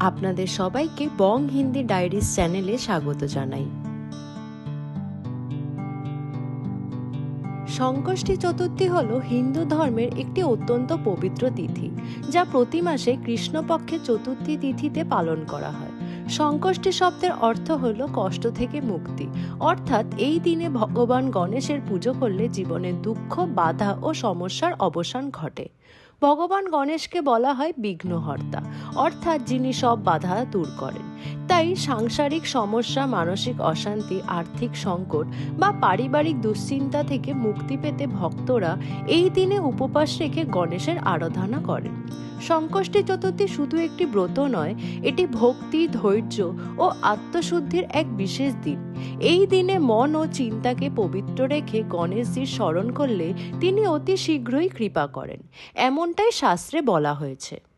আপনাদের সবাইকে বং হিন্দি ডায়েরিজ চ্যানেলে স্বাগত জানাই। সংকষ্টি চতুর্থী হল হিন্দু ধর্মের একটি অত্যন্ত পবিত্র তিথি, যা প্রতি মাসে কৃষ্ণপক্ষের চতুর্থী তিথিতে পালন করা হয়। সংকষ্টি শব্দের অর্থ হল কষ্ট থেকে মুক্তি। অর্থাৎ এই দিনে ভগবান গণেশের পুজো করলে জীবনের দুঃখ, বাধা ও সমস্যার অবসান ঘটে। ভগবান গণেশকে বলা হয় বিঘ্নহর্তা অর্থাৎ যিনি সব বাধা দূর করেন। তাই সাংসারিক সমস্যা, মানসিক অশান্তি, আর্থিক সংকট বা পারিবারিক দুশ্চিন্তা থেকে মুক্তি পেতে ভক্তরা এই দিনে উপবাস রেখে গণেশের আরাধনা করেন। সংকষ্টি চতুর্থী শুধু একটি ব্রত নয়, এটি ভক্তি, ধৈর্য ও আত্মশুদ্ধির এক বিশেষ দিন। এই দিনে মন ও চিন্তাকে পবিত্র রেখে গণেশজির স্মরণ করলে তিনি অতি শীঘ্রই কৃপা করেন। এমনটাই শাস্ত্রে বলা হয়েছে।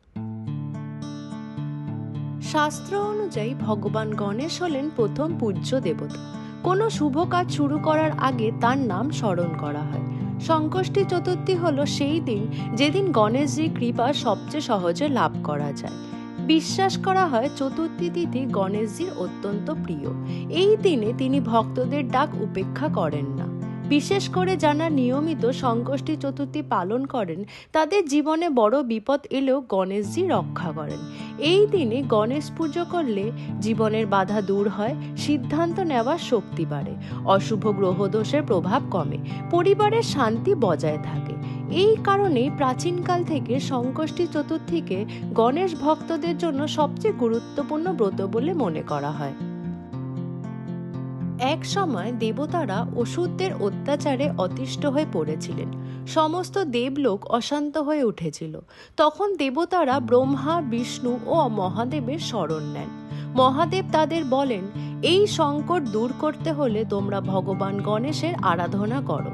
শাস্ত্র অনুযায়ী ভগবান গণেশ হলেন প্রথম পূজ্য দেবতা। কোনো শুভ কাজ শুরু করার আগে তার নাম স্মরণ করা হয়। সংকষ্টি চতুর্থী হল সেই দিন যেদিন গণেশজির কৃপা সবচেয়ে সহজে লাভ করা যায়। বিশ্বাস করা হয় চতুর্থী তিথি গণেশজির অত্যন্ত প্রিয়। এই দিনে তিনি ভক্তদের ডাক উপেক্ষা করেন না। বিশেষ করে যারা নিয়মিত সংকষ্টি চতুর্থী পালন করেন, তাদের জীবনে বড় বিপদ এলেও গণেশজি রক্ষা করেন। এই দিনে গণেশ পুজো করলে জীবনের বাধা দূর হয়, সিদ্ধান্ত নেওয়ার শক্তি বাড়ে, অশুভ গ্রহদোষের প্রভাব কমে, পরিবারের শান্তি বজায় থাকে। এই কারণেই প্রাচীনকাল থেকে সংকষ্টি চতুর্থীকে গণেশ ভক্তদের জন্য সবচেয়ে গুরুত্বপূর্ণ ব্রত বলে মনে করা হয়। এক সময় দেবতারা অসুরদের অত্যাচারে অতিষ্ঠ হয়ে পড়েছিলেন। সমস্ত দেবলোক অশান্ত হয়ে উঠেছিল। তখন দেবতারা ব্রহ্মা, বিষ্ণু ও মহাদেবের শরণ নেন। মহাদেব তাদের বলেন, এই সংকট দূর করতে হলে তোমরা ভগবান গণেশের আরাধনা করো।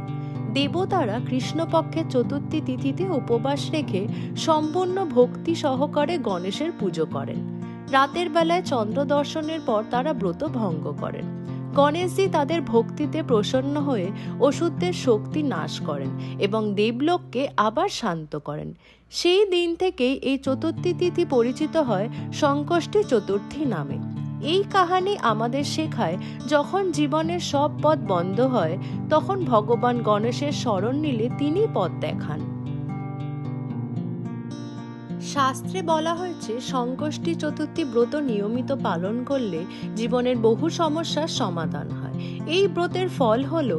দেবতারা কৃষ্ণপক্ষের চতুর্থী তিথিতে উপবাস রেখে সম্পূর্ণ ভক্তি সহকারে গণেশের পুজো করেন। রাতের বেলায় চন্দ্র দর্শনের পর তারা ব্রত ভঙ্গ করেন। গণেশজি তাদের ভক্তিতে প্রসন্ন হয়ে ওষুধদের শক্তি নাশ করেন এবং দেবলোককে আবার শান্ত করেন। সেই দিন থেকেই এই চতুর্থী তিথি পরিচিত হয় সংকষ্টি চতুর্থী নামে। এই কাহানি আমাদের শেখায়, যখন জীবনের সব পথ বন্ধ হয়, তখন ভগবান গণেশের স্মরণ নিলে তিনি পথ দেখান। শাস্ত্রে বলা হয়েছে, সংকষ্টি চতুর্থী ব্রত নিয়মিত পালন করলে জীবনের বহু সমস্যার সমাধান হয়। এই ব্রতের ফল হল,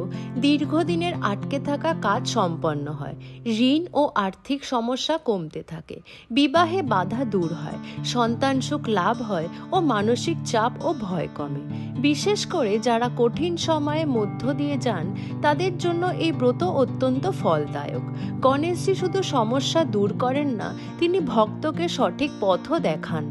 দীর্ঘদিনের আটকে থাকা কাজ সম্পন্ন হয়, ঋণ ও আর্থিক সমস্যা কমতে থাকে, বিবাহে বাধা দূর হয়, সন্তান সুখ লাভ হয় ও মানসিক চাপ ও ভয় কমে। বিশেষ করে যারা কঠিন সময়ে মধ্য দিয়ে যান, তাদের জন্য এই ব্রত অত্যন্ত ফলদায়ক। গণেশজি শুধু সমস্যা দূর করেন না, তিনি ভক্তকে সঠিক পথও দেখান।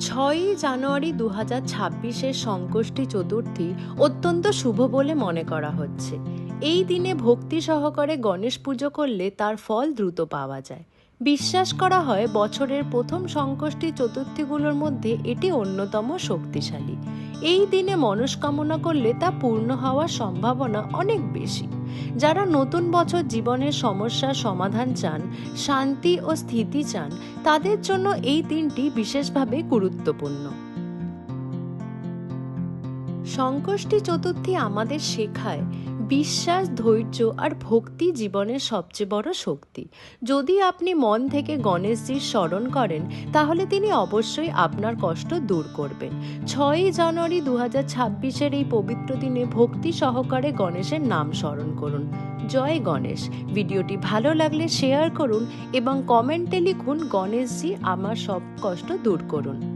ছয়ই জানুয়ারি দু হাজার ছাব্বিশের সংকষ্টি চতুর্থী অত্যন্ত শুভ বলে মনে করা হচ্ছে। এই দিনে ভক্তি সহকারে গণেশ পুজো করলে তার ফল দ্রুত পাওয়া যায়। বিশ্বাস করা হয় বছরের প্রথম সংকষ্টি চতুর্থীগুলোর মধ্যে এটি অন্যতম শক্তিশালী। এই দিনে মনস্কামনা করলে তা পূর্ণ হওয়ার সম্ভাবনা অনেক বেশি। যারা নতুন বছর জীবনের সমস্যার সমাধান চান, শান্তি ও স্থিতি চান, তাদের জন্য এই দিনটি বিশেষভাবে গুরুত্বপূর্ণ। সংকষ্টি চতুর্থী আমাদের শেখায় বিশ্বাস, ধৈর্য আর ভক্তি জীবনের সবচেয়ে বড় শক্তি। যদি আপনি মন থেকে গণেশজির স্মরণ করেন, তাহলে তিনি অবশ্যই আপনার কষ্ট দূর করবেন। ছয়ই জানুয়ারি দু হাজার এই পবিত্র দিনে ভক্তি সহকারে গণেশের নাম স্মরণ করুন। জয় গণেশ। ভিডিওটি ভালো লাগলে শেয়ার করুন এবং কমেন্টে লিখুন, গণেশজি আমার সব কষ্ট দূর করুন।